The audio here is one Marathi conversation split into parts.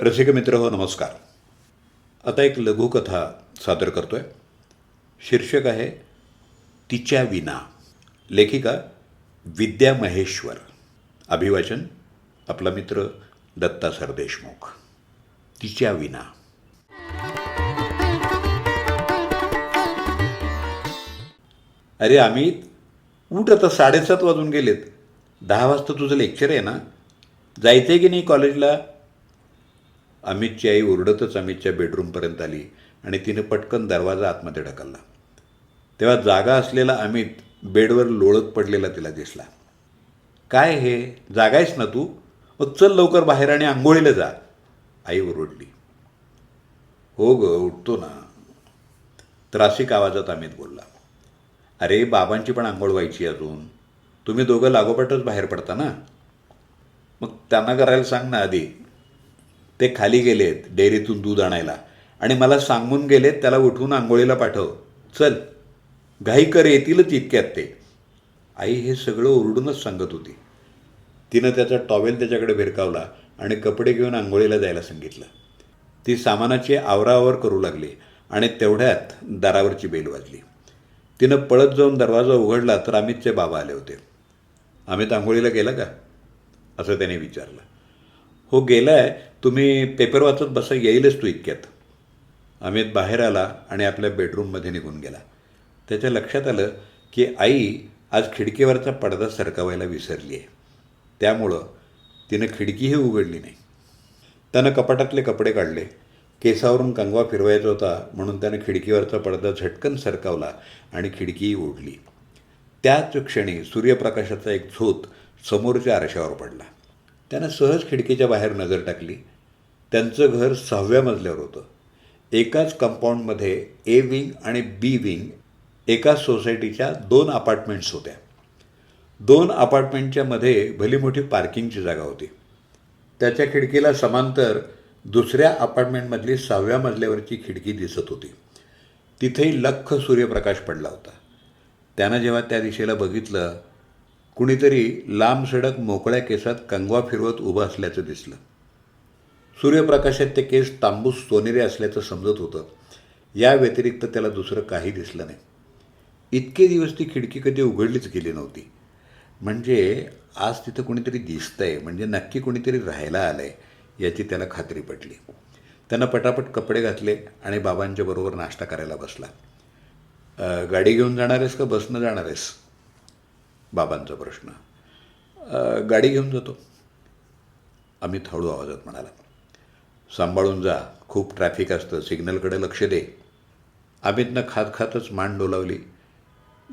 रसिक मित्र हो नमस्कार. आता एक लघुकथा सादर करतोय. शीर्षक आहे तिच्या विना. लेखिका विद्या महेश्वर. अभिवाचन आपला मित्र दत्ता सरदेशमुख तिच्या विना. अरे अमित उठ आता साडेसात वाजून गेलेत. दहा वाजता तुझं लेक्चर आहे ना? जायचं आहे की नाही कॉलेजला? अमितची आई ओरडतच अमितच्या बेडरूमपर्यंत आली आणि तिने पटकन दरवाजा आतमध्ये ढकलला. तेव्हा जागा असलेला अमित बेडवर लोळत पडलेला तिला दिसला. काय हे? जागायस ना तू? मग चल लवकर बाहेर आणि आंघोळीला जा. आई ओरडली. हो ग उठतो ना. त्रासिक आवाजात अमित बोलला. अरे बाबांची पण आंघोळ व्हायची अजून. तुम्ही दोघं लागोपाठच बाहेर पडता ना? मग त्यांना करायला सांग ना आधी. ते खाली गेलेत डेअरीतून दूध आणायला. आणि मला सांगून गेलेत त्याला उठवून आंघोळीला पाठव. चल. घाई कर येतीलच इतक्यात ते. आई हे सगळं ओरडूनच सांगत होती. तिनं त्याचा टॉवेल त्याच्याकडे भिरकावला आणि कपडे घेऊन आंघोळीला जायला सांगितलं. ती सामानाची आवराआवर करू लागली आणि तेवढ्यात दारावरची बेल वाजली. तिनं पळत जाऊन दरवाजा उघडला तर अमितचे बाबा आले होते. अमित आंघोळीला गेला का? असं त्याने विचारलं. हो गेलाय. तुम्ही पेपर वाचत बसा येईलच तू इतक्यात. अमित बाहेर आला आणि आपल्या बेडरूममध्ये निघून गेला. त्याच्या लक्षात आलं की आई आज खिडकीवरचा पडदा सरकवायला विसरली आहे. त्यामुळं तिनं खिडकीही उघडली नाही. त्यानं कपाटातले कपडे काढले. केसावरून कंगवा फिरवायचा होता म्हणून त्यानं खिडकीवरचा पडदा झटकन सरकावला आणि खिडकीही ओढली त्याच क्षणी सूर्यप्रकाशाचा एक झोत समोरच्या आरशावर पडला. त्यानं सहज खिडकीच्या बाहेर नजर टाकली. त्यांचं घर सहाव्या मजल्यावर होतं. एकाच कंपाऊंडमध्ये ए विंग आणि बी विंग एकाच सोसायटीच्या दोन अपार्टमेंट्स होत्या. दोन अपार्टमेंटच्या मध्ये भली मोठी पार्किंगची जागा होती. त्याच्या खिडकीला समांतर दुसऱ्या अपार्टमेंटमधली सहाव्या मजल्यावरची खिडकी दिसत होती. तिथेही लख्ख सूर्यप्रकाश पडला होता. त्यानं जेव्हा त्या दिशेला बघितलं कुणीतरी लांब सडक मोकळ्या केसात कंगवा फिरवत उभं असल्याचं दिसलं. सूर्यप्रकाशात ते केस तांबूस सोनेरी असल्याचं समजत होतं. या व्यतिरिक्त त्याला दुसरं काही दिसलं नाही. इतके दिवस ती खिडकी कधी उघडलीच गेली नव्हती. म्हणजे आज तिथं कुणीतरी दिसतंय म्हणजे नक्की कुणीतरी राहायला आलं आहे याची त्याला खात्री पटली. त्यानं पटापट कपडे घातले आणि बाबांच्या बरोबर नाश्ता करायला बसला. गाडी घेऊन जाणार आहेस का बसनं जाणार आहेस? बाबांचा प्रश्न. गाडी घेऊन जातो. अमित हळू आवाजात म्हणाला. सांभाळून जा. खूप ट्रॅफिक असतं. सिग्नलकडे लक्ष दे. अमितनं खात खातच मान डोलावली.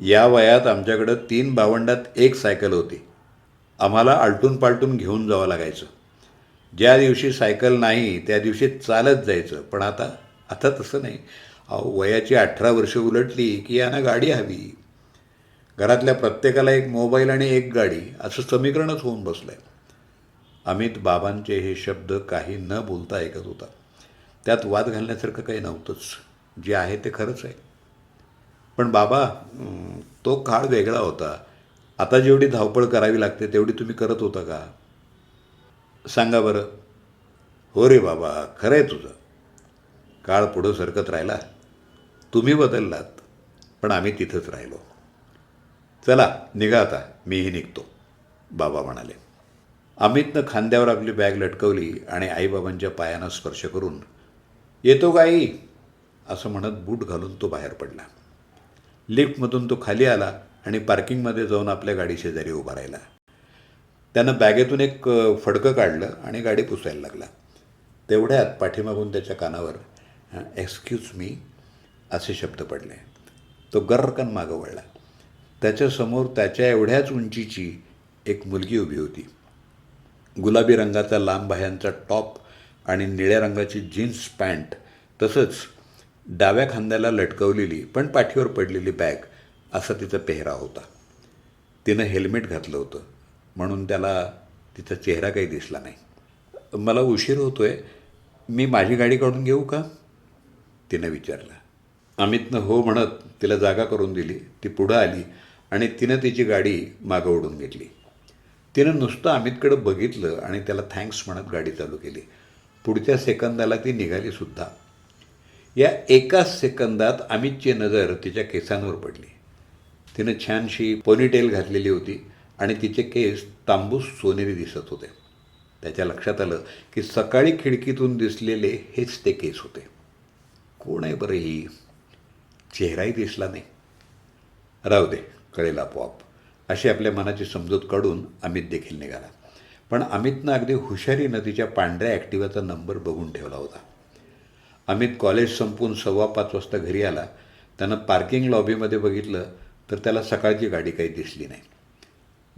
या वयात आमच्याकडं तीन भावंडात एक सायकल होती. आम्हाला आलटून पालटून घेऊन जावं लागायचं. ज्या दिवशी सायकल नाही त्या दिवशी चालत जायचं. पण आता आता तसं नाही. अहो वयाची अठरा वर्ष उलटली की यांना गाडी हवी. घरातल्या प्रत्येकाला एक मोबाईल आणि एक गाडी असं समीकरणच होऊन बसलं आहे अमित बाबांचे हे शब्द काही न बोलता ऐकत होता. त्यात वाद घालण्यासारखं काही नव्हतंच. जे आहे ते खरंच आहे. पण बाबा तो काळ वेगळा होता. आता जेवढी धावपळ करावी लागते तेवढी तुम्ही करत होता का? सांगा बरं. हो रे बाबा खरं आहे तुझं. काळ पुढं सरकत राहिला. तुम्ही बदललात पण आम्ही तिथंच राहिलो. चला निघा आता. मीही निघतो. बाबा म्हणाले. अमितनं खांद्यावर आपली बॅग लटकवली आणि आईबाबांच्या पायांना स्पर्श करून येतो का आई? असं म्हणत बूट घालून तो बाहेर पडला. लिफ्टमधून तो खाली आला आणि पार्किंगमध्ये जाऊन आपल्या गाडी शेजारी उभा राहिला. त्यानं बॅगेतून एक फडकं काढलं आणि गाडी पुसायला लागला. तेवढ्यात पाठीमागून त्याच्या कानावर एक्सक्यूज मी असे शब्द पडले. तो गर्रकन मागं वळला. त्याच्यासमोर त्याच्या एवढ्याच उंचीची एक मुलगी उभी होती. गुलाबी रंगाचा लांब बाह्यांचा टॉप आणि निळ्या रंगाची जीन्स पॅन्ट तसंच डाव्या खांद्याला लटकवलेली पण पाठीवर पडलेली बॅग असा तिचा पेहरा होता. तिनं हेल्मेट घातलं होतं म्हणून त्याला तिचा चेहरा काही दिसला नाही. मला उशीर होतो आहे मी माझी गाडी काढून घेऊ का? तिनं विचारलं. अमितनं हो म्हणत तिला जागा करून दिली ती पुढं आली आणि तिनं तिची गाडी मागं ओढून घेतली. तिनं नुसतं अमितकडं बघितलं आणि त्याला थँक्स म्हणत गाडी चालू केली. पुढच्या सेकंदाला ती निघाली सुद्धा. या एकाच सेकंदात अमितची नजर तिच्या केसांवर पडली. तिनं छानशी पोनीटेल घातलेली होती आणि तिचे केस तांबूस सोनेरी दिसत होते. त्याच्या लक्षात आलं की सकाळी खिडकीतून दिसलेले हेच ते केस होते. कोण आहे बरं ही? चेहराही दिसला नाही. राहू दे कळेल आपोआप. अशी आपल्या मनाची समजूत काढून अमित देखील निघाला. पण अमितनं अगदी हुशारीनं तिच्या पांढऱ्या ॲक्टिवाचा नंबर बघून ठेवला होता. अमित कॉलेज संपून सव्वा पाच वाजता घरी आला. त्यानं पार्किंग लॉबीमध्ये बघितलं तर त्याला सकाळची गाडी काही दिसली नाही.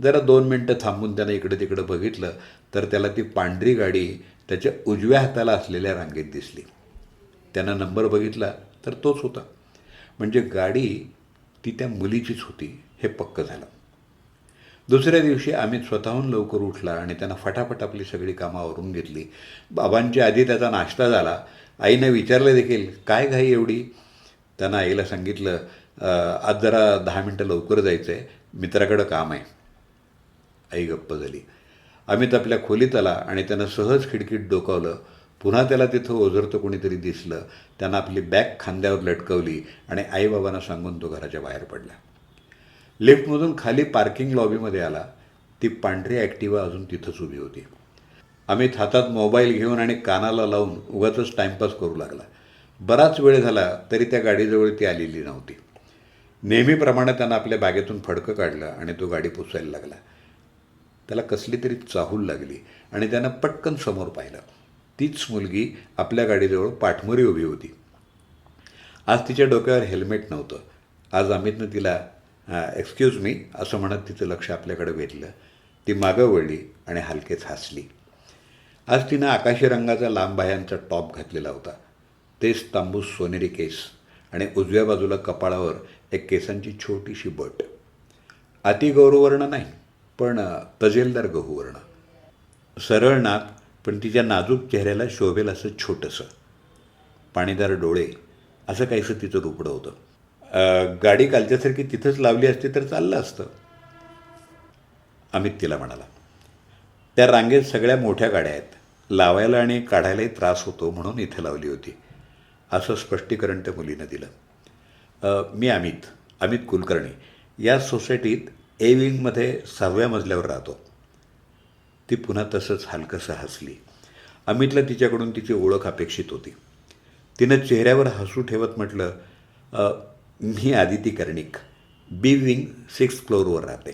जरा दोन मिनटं थांबून त्यानं इकडं तिकडं बघितलं तर त्याला ती पांढरी गाडी त्याच्या उजव्या हाताला असलेल्या रांगेत दिसली. त्यानं नंबर बघितला तर तोच होता. म्हणजे गाडी ती त्या मुलीचीच होती हे पक्क झालं. दुसऱ्या दिवशी अमित स्वतःहून लवकर उठला आणि त्यानं फटाफट आपली सगळी कामं आवरून घेतली. बाबांच्या आधी त्याचा नाश्ता झाला. आईनं विचारलं देखील काय घाई एवढी? त्यानं आईला सांगितलं आज जरा दहा मिनटं लवकर जायचं आहे मित्राकडं काम आहे. आई गप्प झाली. अमित आपल्या खोलीत आला आणि त्यानं सहज खिडकीत डोकावलं. पुन्हा त्याला तिथं ओझरतं कोणीतरी दिसलं. त्यानं आपली बॅग खांद्यावर लटकवली आणि आईबाबांना सांगून तो घराच्या बाहेर पडला. लिफ्टमधून खाली पार्किंग लॉबीमध्ये आला. ती पांढरी ॲक्टिवा अजून तिथंच उभी होती. अमित हातात मोबाईल घेऊन आणि कानाला लावून उगाच टाईमपास करू लागला. बराच वेळ झाला तरी त्या गाडीजवळ ती आलेली नव्हती. नेहमीप्रमाणे त्यानं आपल्या बॅगेतून फडकं काढलं आणि तो गाडी पुसायला लागला. त्याला कसली तरी चाहूल लागली आणि त्यानं पटकन समोर पाहिलं. तीच मुलगी आपल्या गाडीजवळ पाठमोरी उभी होती. आज तिच्या डोक्यावर हेल्मेट नव्हतं. आज अमितनं तिला एक्सक्यूज मी असं म्हणत तिचं लक्ष आपल्याकडे वेधलं. ती मागं वळली आणि हलकेच हसली. आज तिनं आकाशी रंगाचा लांब बाह्यांचा टॉप घातलेला होता. तेच तांबूस सोनेरी केस आणि उजव्या बाजूला कपाळावर एक केसांची छोटीशी बट. अतिगौरवर्ण नाही पण तजेलदार गहूवर्ण सरळ नाक पण तिच्या नाजूक चेहऱ्याला शोभेल असं छोटंसं. पाणीदार डोळे असं काहीसं तिचं रुपडं होतं. गाडी कालच्यासारखी तिथंच लावली असती तर चाललं असतं. अमित तिला म्हणाला त्या रांगेत सगळ्या मोठ्या गाड्या आहेत. लावायला आणि काढायलाही त्रास होतो म्हणून इथे लावली होती. असं स्पष्टीकरण त्या मुलीनं दिलं. मी अमित अमित कुलकर्णी. या सोसायटीत ए विंगमध्ये सहाव्या मजल्यावर राहतो. ती पुन्हा तसंच हलकंसं हसली. अमितला तिच्याकडून तिची ओळख अपेक्षित होती. तिनं चेहऱ्यावर हसू ठेवत म्हटलं मी Aditi Karnik. B wing six फ्लोअरवर राहते.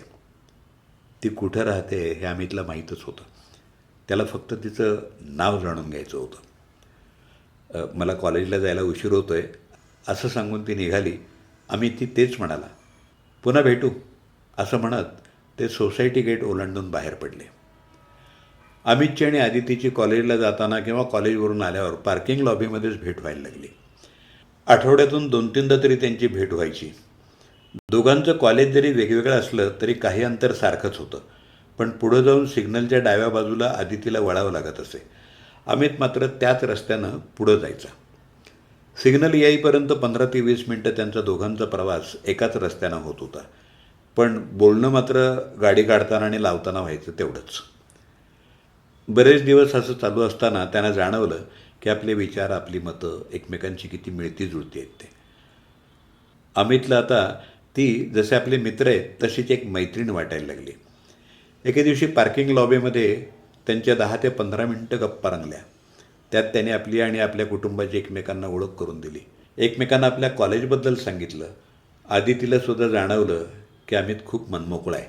ती कुठं राहते हे अमितला माहीतच होतं. त्याला फक्त तिचं नाव जाणून घ्यायचं होतं. मला कॉलेजला जायला उशीर होतो आहे असं सांगून ती निघाली. अमित ती तेच म्हणाला पुन्हा भेटू. असं म्हणत ते सोसायटी गेट ओलांडून बाहेर पडले. अमितची आणि आदितीची कॉलेजला जाताना किंवा कॉलेजवरून आल्यावर पार्किंग लॉबीमध्येच भेट व्हायला लागली. आठवड्यातून दोन तीनदा तरी त्यांची भेट व्हायची. दोघांचं कॉलेज जरी वेगवेगळं असलं तरी काही अंतर सारखंच होतं. पण पुढं जाऊन सिग्नलच्या डाव्या बाजूला आदितीला वळावं लागत असे. अमित मात्र त्याच रस्त्यानं पुढं जायचा. सिग्नल येईपर्यंत पंधरा ते वीस मिनटं त्यांचा दोघांचा प्रवास एकाच रस्त्यानं होत होता. पण बोलणं मात्र गाडी काढताना आणि लावताना व्हायचं तेवढंच. बरेच दिवस असं चालू असताना त्यांना जाणवलं की आपले विचार आपली मतं एकमेकांची किती मिळती जुळती आहेत ते. अमितला आता ती जसे आपले मित्र आहेत तशीच एक मैत्रीण वाटायला लागली. एके दिवशी पार्किंग लॉबीमध्ये त्यांच्या दहा ते पंधरा मिनटं गप्पा रंगल्या. त्यात त्याने आपली आणि आपल्या कुटुंबाची एकमेकांना ओळख करून दिली. एकमेकांना आपल्या कॉलेजबद्दल सांगितलं. आदितीला सुद्धा जाणवलं की अमित खूप मनमोकळा आहे.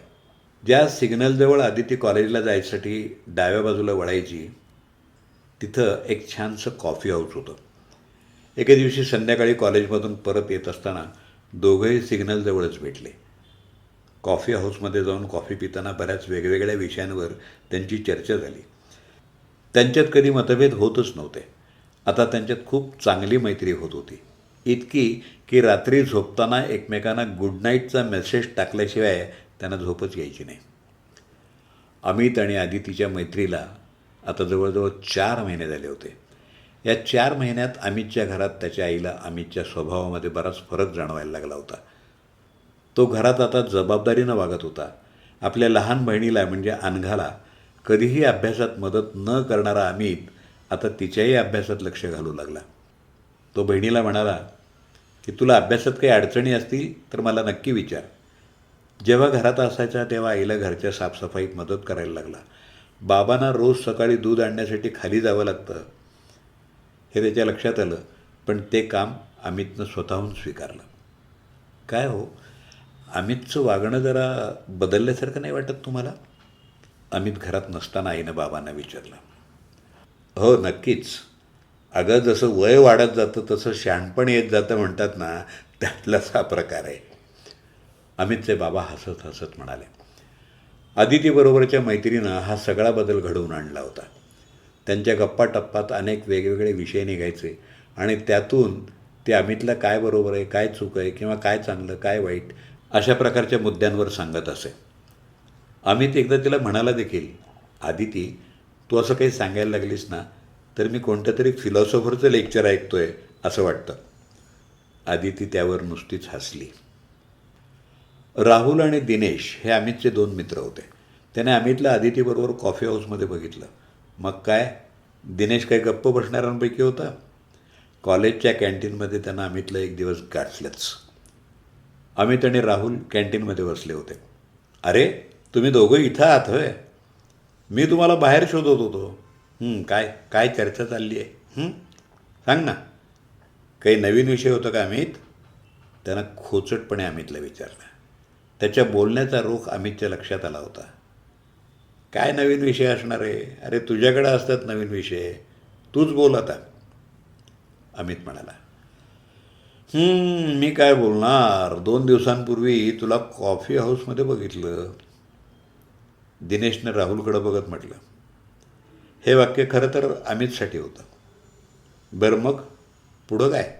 ज्या सिग्नलजवळ आदिती कॉलेजला जायसाठी डाव्या बाजूला वळायची तिथं एक छानसं कॉफी हाऊस होतं. एके दिवशी संध्याकाळी कॉलेजमधून परत येत असताना दोघंही सिग्नलजवळच भेटले. कॉफी हाऊसमध्ये जाऊन कॉफी पिताना बऱ्याच वेगवेगळ्या विषयांवर त्यांची चर्चा झाली. त्यांच्यात कधी मतभेद होतच नव्हते. आता त्यांच्यात खूप चांगली मैत्री होत होती. इतकी की रात्री झोपताना एकमेकांना गुड नाईटचा मेसेज टाकल्याशिवाय त्यांना झोपच यायची नाही. अमित आणि आदितीच्या मैत्रीला आता जवळजवळ चार महिने झाले होते. या चार महिन्यात अमितच्या घरात त्याच्या आईला अमितच्या स्वभावामध्ये बराच फरक जाणवायला लागला होता. तो घरात आता जबाबदारीनं वागत होता. आपल्या लहान बहिणीला म्हणजे अनघाला कधीही अभ्यासात मदत न करणारा अमित आता तिच्याही अभ्यासात लक्ष घालू लागला. तो बहिणीला म्हणाला की तुला अभ्यासात काही अडचणी असतील तर मला नक्की विचार. जेव्हा घरात असायचा तेव्हा आईला घरच्या साफसफाईत मदत करायला लागला. बाबांना रोज सकाळी दूध आणण्यासाठी खाली जावं लागतं. हे त्याच्या लक्षात आलं. पण ते काम अमितनं स्वतःहून स्वीकारलं. काय हो? अमितचं वागणं जरा बदलल्यासारखं नाही वाटत तुम्हाला? अमित घरात नसताना आईनं बाबांना विचारलं. हो नक्कीच. अगं जसं वय वाढत जातं तसं शहाणपण येत जातं म्हणतात ना त्यातलाच हा प्रकार आहे. अमितचे बाबा हसत हसत म्हणाले. आदितीबरोबरच्या मैत्रीनं हा सगळा बदल घडवून आणला होता. त्यांच्या गप्पा टप्पात अनेक वेगवेगळे विषय निघायचे आणि त्यातून ते अमितला काय बरोबर आहे काय चूक आहे किंवा काय चांगलं काय वाईट अशा प्रकारच्या मुद्द्यांवर सांगत असे. अमित एकदा तिला म्हणाला देखील आदिती तू असं काही सांगायला लागलीस ना तर मी कोणत्या तरी फिलॉसॉफरचं लेक्चर ऐकतोय असं वाटतं. आदिती त्यावर नुसतीच हसली. राहुल आणि दिनेश हे अमितचे दोन मित्र होते. त्याने अमितला आदितीबरोबर कॉफी हाऊसमध्ये बघितलं. मग काय? दिनेश काही गप्प बसणाऱ्यांपैकी होता? कॉलेजच्या कॅन्टीनमध्ये त्यांना अमितला एक दिवस गाठलंच. अमित आणि राहुल कॅन्टीनमध्ये बसले होते. अरे तुम्ही दोघं इथं आहात होय? मी तुम्हाला बाहेर शोधत होतो. काय काय चर्चा चालली आहे? सांग ना. काही नवीन विषय होता का अमित? त्यानं खोचटपणे अमितला विचारलं. त्याच्या बोलण्याचा रोख अमितच्या लक्षात आला होता. काय नवीन विषय असणार आहे? अरे तुझ्याकडे असतात नवीन विषय. तूच बोल आता. अमित म्हणाला मी काय बोलणार? दोन दिवसांपूर्वी तुला कॉफी हाऊसमध्ये बघितलं. दिनेशनं राहुलकडं बघत म्हटलं हे वाक्य खरं तर अमितसाठी होतं. बरं मग? पुढं काय?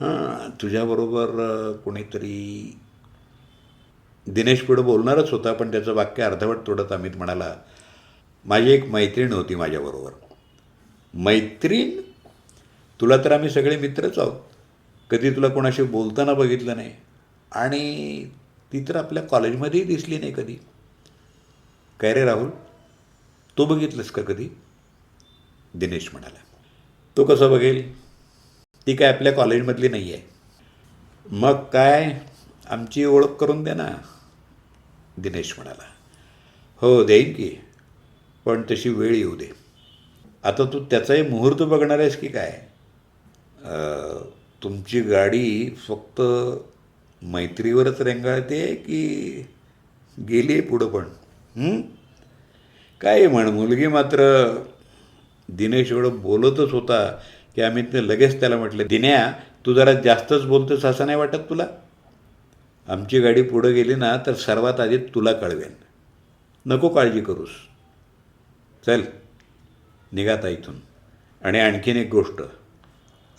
हां तुझ्याबरोबर कोणीतरी दिनेश पुढं बोलणारच होता पण त्याचं वाक्य अर्धवट तोडत अमित म्हणाला माझी एक मैत्रीण होती माझ्याबरोबर. मैत्रीण? तुला तर आम्ही सगळे मित्रच आहोत. कधी तुला कोणाशी बोलताना बघितलं नाही. आणि ती तर आपल्या कॉलेजमध्येही दिसली नाही कधी. काय रे राहुल? तू बघितलंस का कधी? दिनेश म्हणाला. तो कसं बघेल? ती काय आपल्या कॉलेजमधली नाही आहे मग काय? आमची ओळख करून दे ना दिनेश म्हणाला. हो देईन की पण तशी वेळ येऊ दे. आता तू त्याचाही मुहूर्त बघणार आहेस की काय? तुमची गाडी फक्त मैत्रीवरच रेंगाळते की गेली आहे पुढं पण? काय म्हण मुलगी मात्र दिनेश एवढं बोलतच होता की आम्ही लगेच त्याला म्हटलं दिन्या तू जरा जास्तच बोलतोस असं नाही वाटत तुला? आमची गाडी पुढं गेली ना तर सर्वात आधी तुला कळवेन. नको काळजी करूस. चल निघाता इथून. आणि आणखीन एक गोष्ट.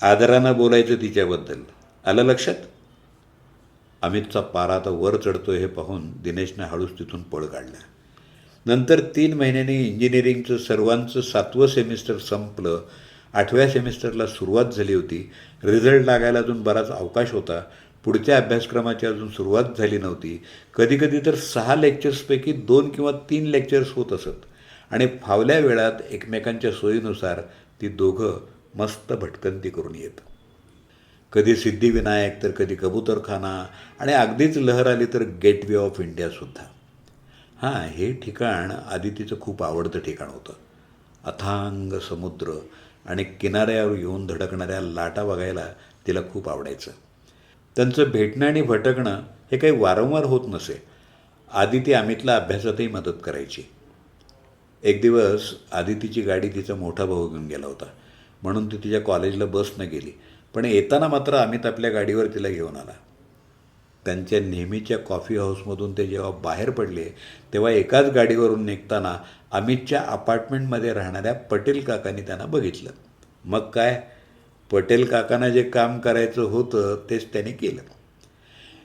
आदरानं बोलायचं तिच्याबद्दल. आलं लक्षात? अमितचा पारा आता वर चढतोय हे पाहून दिनेशनं हळूच तिथून पळ काढला. नंतर तीन महिन्यांनी इंजिनिअरिंगचं सर्वांचं सातवं सेमिस्टर संपलं. आठव्या सेमिस्टरला सुरुवात झाली होती. रिझल्ट लागायला अजून बराच अवकाश होता. पुढच्या अभ्यासक्रमाची अजून सुरुवात झाली नव्हती. कधीकधी तर सहा लेक्चर्सपैकी दोन किंवा तीन लेक्चर्स होत असत. आणि फावल्या वेळात एकमेकांच्या सोयीनुसार ती दोघं मस्त भटकंती करून येत. कधी सिद्धिविनायक तर कधी कबूतरखाना आणि अगदीच लहर आली तर गेटवे ऑफ इंडियासुद्धा हां हे ठिकाण आदितीचं खूप आवडतं ठिकाण होतं. अथांग समुद्र आणि किनाऱ्यावर येऊन धडकणाऱ्या लाटा बघायला तिला खूप आवडायचं. त्यांचं भेटणं आणि भटकणं हे काही वारंवार होत नसे. आदिती अमितला अभ्यासातही मदत करायची. एक दिवस आदितीची गाडी तिचा मोठा भाऊ घेऊन गेला होता. म्हणून ती तिच्या कॉलेजला बसनं गेली. पण येताना मात्र अमित आपल्या गाडीवर तिला घेऊन आला. त्यांच्या नेहमीच्या कॉफी हाऊसमधून ते जेव्हा बाहेर पडले तेव्हा एकाच गाडीवरून निघताना अमितच्या अपार्टमेंटमध्ये राहणाऱ्या पटेल काकांनी त्यांना बघितलं. मग काय? पटेल काकांना जे काम करायचं होतं तेच त्यांनी केलं.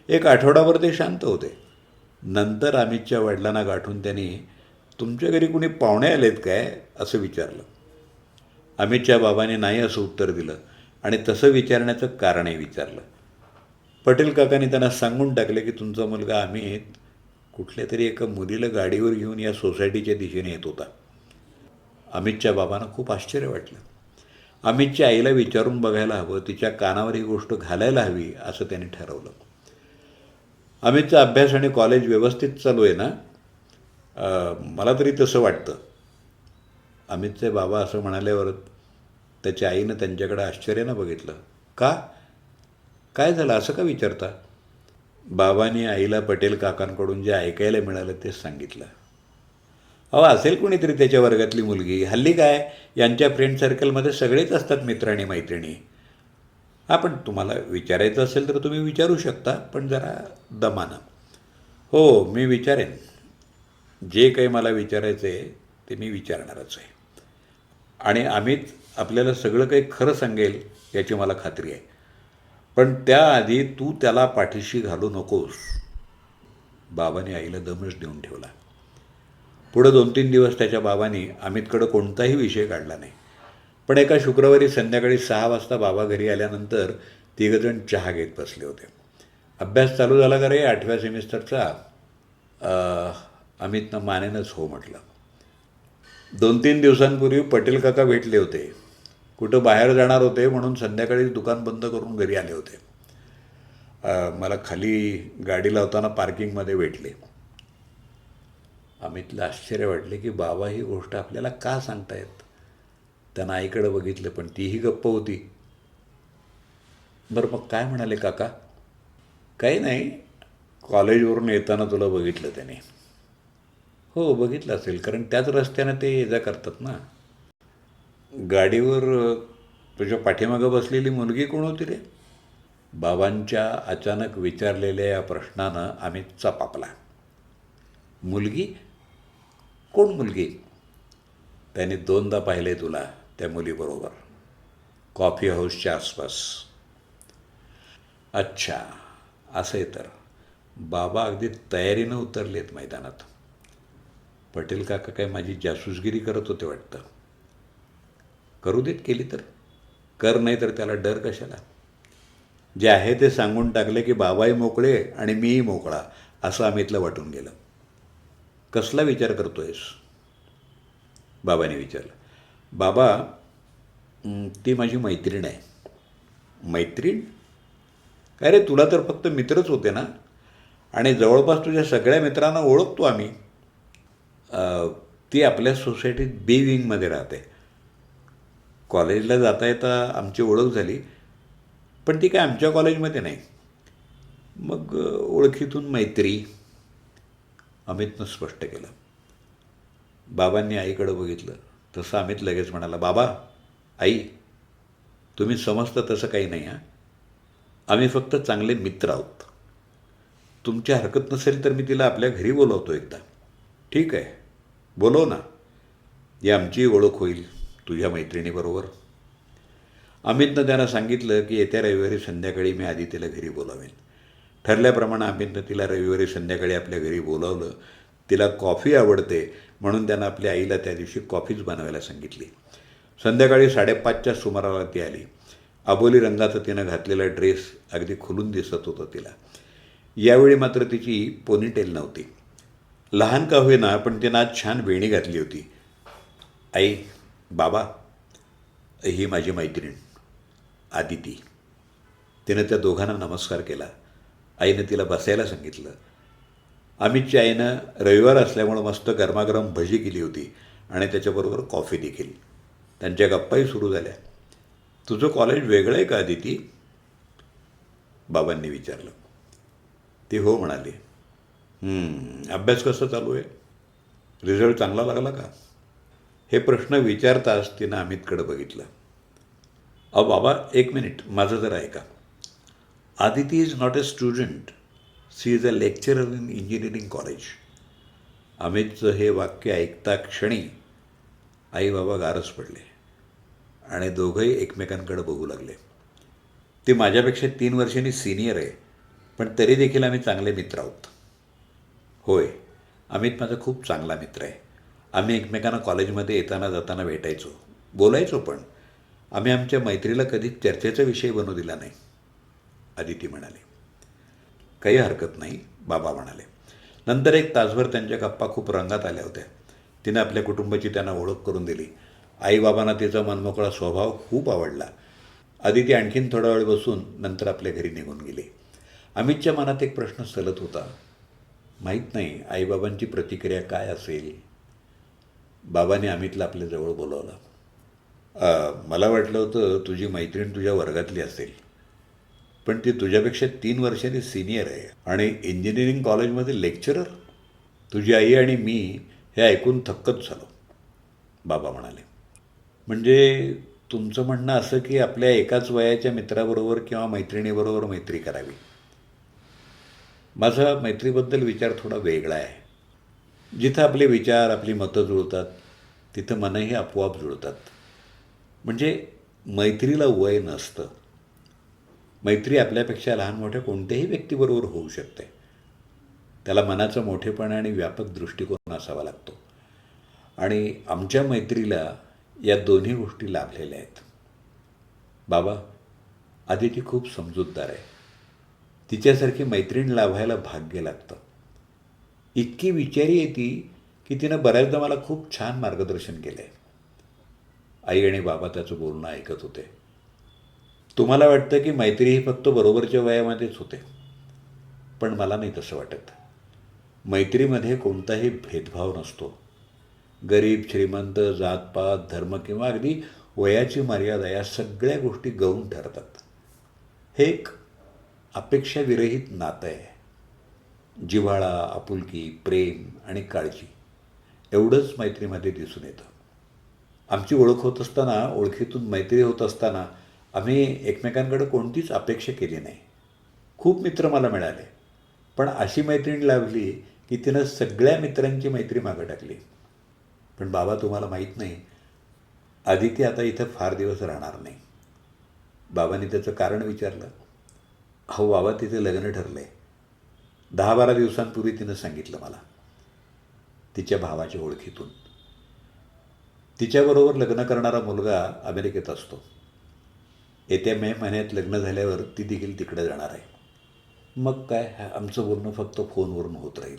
एक आठवडाभर ते शांत होते. नंतर अमितच्या वडिलांना गाठून त्यांनी तुमच्या घरी कुणी पाहुणे आलेत काय? असं विचारलं. अमितच्या बाबाने नाही असं उत्तर दिलं आणि तसं विचारण्याचं कारणही विचारलं. पटेल काकांनी त्यांना सांगून टाकलं की तुमचा मुलगा अमित कुठल्या तरी एका मुलीला गाडीवर घेऊन या सोसायटीच्या दिशेने येत होता. अमितच्या बाबांना खूप आश्चर्य वाटलं. अमितच्या आईला विचारून बघायला हवं तिच्या कानावर ही गोष्ट घालायला हवी असं त्यांनी ठरवलं. अमितचा अभ्यास आणि कॉलेज व्यवस्थित चालू आहे ना? मला तरी तसं वाटतं. अमितचे बाबा असं म्हणाल्यावर त्याच्या आईनं त्यांच्याकडे आश्चर्यानं बघितलं. का? काय झालं? असं का विचारता? बाबांनी आईला पटेल काकांकडून जे ऐकायला मिळालं तेच सांगितलं. अहो असेल कोणीतरी त्याच्या वर्गातली मुलगी. हल्ली काय यांच्या फ्रेंड सर्कलमध्ये सगळेच असतात मित्र आणि मैत्रिणी. हा पण तुम्हाला विचारायचं असेल तर तुम्ही विचारू शकता पण जरा दमानं. हो मी विचारेन. जे काही मला विचारायचं आहे ते मी विचारणारच आहे. आणि अमित आपल्याला सगळं काही खरं सांगेल याची मला खात्री आहे. पण त्याआधी तू त्याला पाठीशी घालू नकोस. बाबाने आईला दमच देऊन ठेवला. पुढं दोन तीन दिवस त्याच्या बाबांनी अमितकडं कोणताही विषय काढला नाही. पण एका शुक्रवारी संध्याकाळी सहा वाजता बाबा घरी आल्यानंतर तिघजण चहा घेत बसले होते. अभ्यास चालू झाला का रे? आठव्या सेमिस्टरचा? अमितनं मानेनंच हो म्हटलं. दोन तीन दिवसांपूर्वी पटेल काका भेटले होते. कुठं बाहेर जाणार होते म्हणून संध्याकाळी दुकान बंद करून घरी आले होते. मला खाली गाडी लावताना पार्किंगमध्ये भेटले. अमितला आश्चर्य वाटले की बाबा ही गोष्ट आपल्याला का सांगतायत त्यांना आईकडे बघितलं पण तीही गप्प होती. बरं मग काय म्हणाले काका? काही नाही कॉलेजवरून येताना तुला बघितलं त्याने. हो बघितलं असेल कारण त्याच रस्त्यानं ते ये जा करतात ना. गाडीवर तुझ्या पाठीमागं बसलेली मुलगी कोण होती रे? बाबांच्या अचानक विचारलेल्या या प्रश्नानं आम्ही चपापला. मुलगी कोण मुलगी? त्याने दोनदा पाहिले तुला त्या मुलीबरोबर कॉफी हाऊसच्या आसपास. अच्छा असं आहे तर. बाबा अगदी तयारीनं उतरलेत मैदानात. पटेल काका काय माझी जासूसगिरी करत होते वाटतं. करू देत केली तर? कर नाही तर त्याला डर कशाला? जे आहे ते सांगून टाकले की बाबाही मोकळे आणि मीही मोकळा असं अमितला वाटून गेलं. कसला विचार करतो आहेस बाबाने विचारलं. बाबा ती माझी मैत्रीण आहे. मैत्रीण? काय रे तुला तर फक्त मित्रच होते ना? आणि जवळपास तुझ्या सगळ्या मित्रांना ओळखतो आम्ही. ती आपल्या सोसायटीत बी विंगमध्ये राहते. कॉलेजला जाता येता आमची ओळख झाली पण ती काय आमच्या कॉलेजमध्ये नाही. मग ओळखीतून मैत्री अमितनं स्पष्ट केलं. बाबांनी आईकडं बघितलं. तसं अमित लगेच म्हणाला बाबा आई तुम्ही समजता तसं काही नाही हां? आम्ही फक्त चांगले मित्र आहोत. तुमची हरकत नसेल तर मी तिला आपल्या घरी बोलवतो एकदा. ठीक आहे? बोलव ना. ही आमची ओळख होईल तुझ्या मैत्रिणीबरोबर. अमितनं त्यांना सांगितलं की येत्या रविवारी संध्याकाळी मी आधी तिला घरी बोलावेन. ठरल्याप्रमाणे आम्ही तिला रविवारी संध्याकाळी आपल्या घरी बोलावलं. तिला कॉफी आवडते म्हणून त्यानं आपल्या आईला त्या दिवशी कॉफीच बनवायला सांगितली. संध्याकाळी साडेपाचच्या सुमाराला ती आली. अबोली रंगाचा तिनं घातलेला ड्रेस अगदी खुलून दिसत होता तिला. यावेळी मात्र तिची पोनीटेल नव्हती. लहान का होईना पण तिनं आज छान वेणी घातली होती. आई बाबा ही माझी मैत्रीण आदिती. तिनं त्या दोघांना नमस्कार केला. आईनं तिला बसायला सांगितलं. अमितच्या आईनं रविवार असल्यामुळं मस्त गरमागरम भजी केली होती आणि त्याच्याबरोबर कॉफी देखील. त्यांच्या गप्पाही सुरू झाल्या. तुझं कॉलेज वेगळं आहे का आदिती? बाबांनी विचारलं. ती हो म्हणाली. अभ्यास कसा चालू आहे? रिझल्ट चांगला लागला का? हे प्रश्न विचारताच तिनं अमितकडे बघितलं. अहो बाबा एक मिनिट माझं जर ऐका. Aditi is not a student she is a lecturer in engineering college अमितचं हे वाक्य ऐकता क्षणी आई बाबा गारच पडले आणि दोघंही एकमेकांकडे बघू लागले. ती माझ्यापेक्षा तीन वर्षांनी सिनियर आहे पण तरी देखील आम्ही चांगले मित्र आहोत. होय अमित माझा खूप चांगला मित्र आहे. आम्ही एकमेकांना कॉलेजमध्ये येताना जाताना भेटायचो. बोलायचो पण. आम्ही आमच्या मैत्रीला कधी चर्चेचा विषय बनवू दिला नाही. आदिती म्हणाले. काही हरकत नाही बाबा म्हणाले. नंतर एक तासभर त्यांच्या गप्पा खूप रंगात आल्या होत्या. तिनं आपल्या कुटुंबाची त्यांना ओळख करून दिली. आईबाबांना तिचा मनमोकळा स्वभाव खूप आवडला. आदिती आणखीन थोडा वेळ बसून नंतर आपल्या घरी निघून गेली. अमितच्या मनात एक प्रश्न सलत होता. माहीत नाही आईबाबांची प्रतिक्रिया काय असेल? बाबाने अमितला आपल्याजवळ बोलावला. बोलावलं मला वाटलं होतं तुझी मैत्रीण तुझ्या वर्गातली असेल. पण ती तुझ्यापेक्षा तीन वर्षांनी सिनियर आहे. आणि इंजिनिअरिंग कॉलेजमध्ये लेक्चरर तुझी आई आणि मी हे ऐकून थक्कच झालो बाबा म्हणाले. म्हणजे तुमचं म्हणणं असं की आपल्या एकाच वयाच्या मित्राबरोबर किंवा मैत्रिणीबरोबर मैत्री करावी. माझा मैत्रीबद्दल विचार थोडा वेगळा आहे. जिथं आपले विचार आपली मतं जुळतात तिथं मनही आपोआप जुळतात. म्हणजे मैत्रीला वय नसतं. मैत्री आपल्यापेक्षा लहान मोठ्या कोणत्याही व्यक्तीबरोबर होऊ शकते. त्याला मनाचं मोठेपण आणि व्यापक दृष्टिकोन असावा लागतो. आणि आमच्या मैत्रीला या दोन्ही गोष्टी लाभलेल्या आहेत. बाबा आदिती खूप समजूतदार आहे. तिच्यासारखी मैत्रीण लाभायला भाग्य लागतं. इतकी विचारी आहे ती की तिनं बऱ्याचदा मला खूप छान मार्गदर्शन केलं आहे आई आणि बाबा त्याचं बोलणं ऐकत होते. तुम्हाला वाटतं की मैत्री ही फक्त बरोबरच्या वयामध्येच होते. पण मला नाही तसं वाटत. मैत्रीमध्ये कोणताही भेदभाव नसतो. गरीब श्रीमंत जातपात धर्म किंवा अगदी वयाची मर्यादा या सगळ्या गोष्टी गौण ठरतात. हे एक अपेक्षाविरहित नातं आहे. जिव्हाळा आपुलकी प्रेम आणि काळजी एवढंच मैत्रीमध्ये दिसून येतं. आमची ओळख होत असताना ओळखीतून मैत्री होत असताना आम्ही एकमेकांकडं कोणतीच अपेक्षा केली नाही. खूप मित्र मला मिळाले. पण अशी मैत्रीण लाभली की तिनं सगळ्या मित्रांची मैत्री मागं टाकली. पण बाबा तुम्हाला माहीत नाही आदिती आता इथं फार दिवस राहणार नाही. बाबांनी त्याचं कारण विचारलं. हो बाबा तिचं लग्न ठरलं आहे दहा बारा दिवसांपूर्वी तिनं सांगितलं मला. तिच्या भावाच्या ओळखीतून. तिच्याबरोबर लग्न करणारा मुलगा अमेरिकेत असतो. येत्या मे महिन्यात लग्न झाल्यावर ती देखील तिकडे जाणार आहे. मग काय? आमचं बोलणं फक्त फोनवरून होत राहील.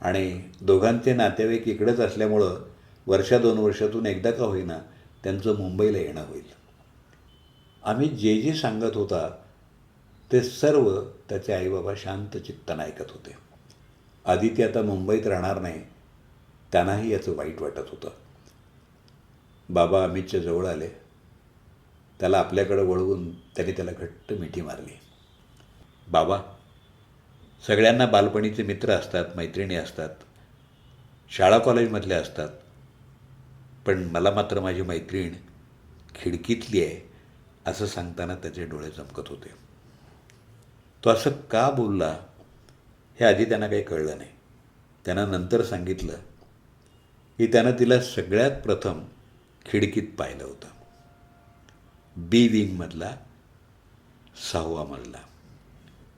आणि दोघांचे नातेवाईक इकडेच असल्यामुळं वर्षा दोन वर्षातून एकदा का होईना त्यांचं मुंबईला येणं होईल. आम्ही जे जे सांगत होता ते सर्व त्याचे आईबाबा शांत चित्तानं ऐकत होते. आदित्य आता मुंबईत राहणार नाही त्यांनाही याचं वाईट वाटत होतं. बाबा अमितच्या जवळ आले. त्याला आपल्याकडं वळवून त्याने त्याला घट्ट मिठी मारली. बाबा सगळ्यांना बालपणीचे मित्र असतात मैत्रिणी असतात शाळा कॉलेजमधले असतात पण मला मात्र माझी मैत्रीण खिडकीतली आहे असं सांगताना त्याचे डोळे चमकत होते. तो असं का बोलला हे आधी त्यांना काही कळलं नाही. त्यानं नंतर सांगितलं की त्यानं तिला सगळ्यात प्रथम खिडकीत पाहिलं होतं. बी विंगमधला सहावा मजला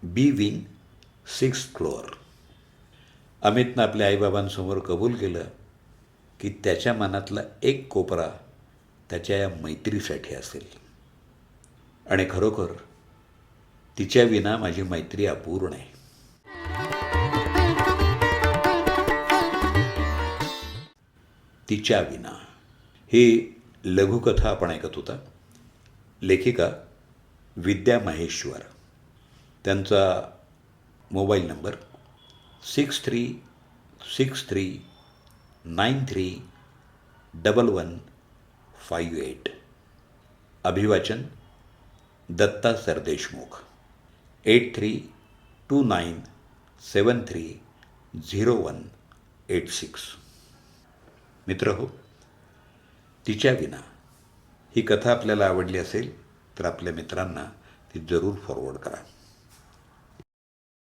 बी विंग सिक्स फ्लोअर अमितनं आपल्या आईबाबांसमोर कबूल केलं की त्याच्या मनातला एक कोपरा त्याच्या या मैत्रीसाठी असेल. आणि खरोखर तिच्या विना माझी मैत्री अपूर्ण आहे. तिच्या विना. ही लघुकथा आपण ऐकत होता. लेखिका विद्या महेश्वर. त्यांचा mobile number six three six three nine three double one five eight. अभिवाचन Datta Sardeshmukh. Eight three two nine seven three zero one eight six. मित्र हो तिच्या विना ही कथा आपल्याला आवडली असेल तर आपल्या मित्रांना ती जरूर फॉरवर्ड करा.